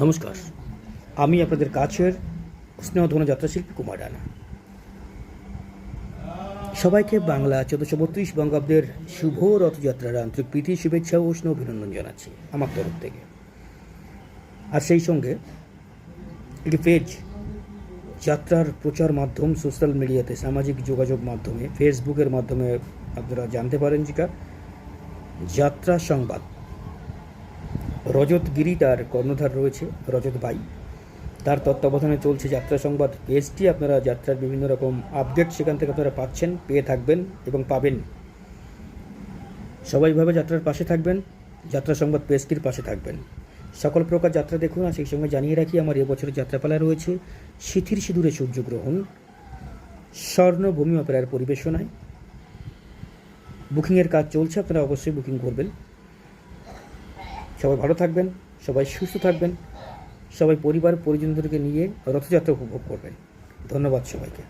নমস্কার। আমি আপনাদের কাছের স্নেহধন যাত্রাশিল্পী কুমার রানা। সবাইকে বাংলা চোদ্দশো বত্রিশ বঙ্গাব্দের শুভ রথযাত্রার আন্তরিক প্রীতি, শুভেচ্ছা ও স্নেহ অভিনন্দন জানাচ্ছি আমার তরফ থেকে। আর সেই সঙ্গে একটি পেজ, যাত্রার প্রচার মাধ্যম, সোশ্যাল মিডিয়াতে সামাজিক যোগাযোগ মাধ্যমে, ফেসবুকের মাধ্যমে আপনারা জানতে পারেন যেটা, যাত্রা সংবাদ। রজত গিরি তার কর্ণধার রয়েছে, রজত ভাই তার তত্ত্বাবধানে চলছে যাত্রা সংবাদ। পেজটি আপনারা যাত্রার বিভিন্ন রকম আপডেট সেখান থেকে আপনারা পাচ্ছেন, পেয়ে থাকবেন এবং পাবেন। সবাইভাবে যাত্রার পাশে থাকবেন, যাত্রা সংবাদ পেজটির পাশে থাকবেন। সকল প্রকার যাত্রা দেখুন, আর সেই সঙ্গে জানিয়ে রাখি, আমার এবছরের যাত্রাপালা রয়েছে শিথির সিঁদুরে সূর্যগ্রহণ। স্বর্ণভূমি অপেরার পরিবেশনায়। বুকিংয়ের কাজ চলছে, আপনারা অবশ্যই বুকিং করবেন। সবাই ভালো থাকবেন, সবাই সুস্থ থাকবেন, সবাই পরিবার পরিজনদেরকে নিয়ে রথযাত্রা উপভোগ করবেন। ধন্যবাদ সবাইকে।